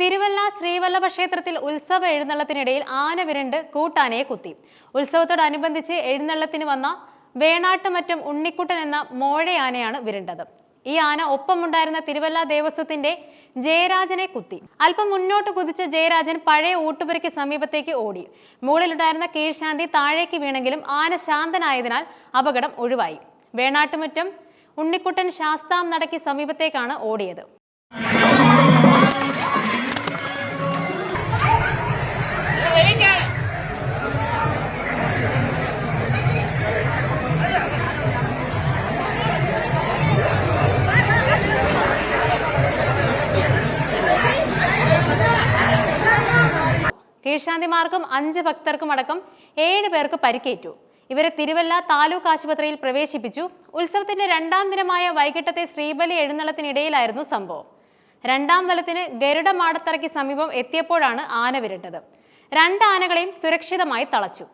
തിരുവല്ല ശ്രീവല്ലഭ ക്ഷേത്രത്തിൽ ഉത്സവ എഴുന്നള്ളത്തിനിടയിൽ ആന വിരണ്ട് കൂട്ടാനയെ കുത്തി. ഉത്സവത്തോടനുബന്ധിച്ച് എഴുന്നള്ളത്തിന് വന്ന വേണാട്ടുമറ്റം ഉണ്ണിക്കുട്ടൻ എന്ന മോഴയാനയാണ് വിരണ്ടത്. ഈ ആന ഒപ്പമുണ്ടായിരുന്ന തിരുവല്ല ദേവസ്വത്തിന്റെ ജയരാജനെ കുത്തി. അല്പം മുന്നോട്ട് കുതിച്ച ജയരാജൻ പഴയ ഊട്ടുപുരയ്ക്ക് സമീപത്തേക്ക് ഓടി. മുകളിലുണ്ടായിരുന്ന കീഴ്ശാന്തി താഴേക്ക് വീണെങ്കിലും ആന ശാന്തനായതിനാൽ അപകടം ഒഴിവായി. വേണാട്ടുമുറ്റം ഉണ്ണിക്കുട്ടൻ ശാസ്താം നടയ്ക്ക് സമീപത്തേക്കാണ് ഓടിയത്. കീഴ്ശാന്തിമാർക്കും അഞ്ച് ഭക്തർക്കും അടക്കം ഏഴ് പേർക്ക് പരിക്കേറ്റു. ഇവരെ തിരുവല്ല താലൂക്ക് ആശുപത്രിയിൽ പ്രവേശിപ്പിച്ചു. ഉത്സവത്തിന്റെ രണ്ടാം ദിനമായ വൈകിട്ടത്തെ ശ്രീബലി എഴുന്നള്ളത്തിനിടയിലായിരുന്നു സംഭവം. രണ്ടാം വലത്തിന് ഗരുഡ മാടത്തറയ്ക്ക് സമീപം എത്തിയപ്പോഴാണ് ആന വിരട്ടത്. രണ്ട് ആനകളെയും സുരക്ഷിതമായി തളച്ചു.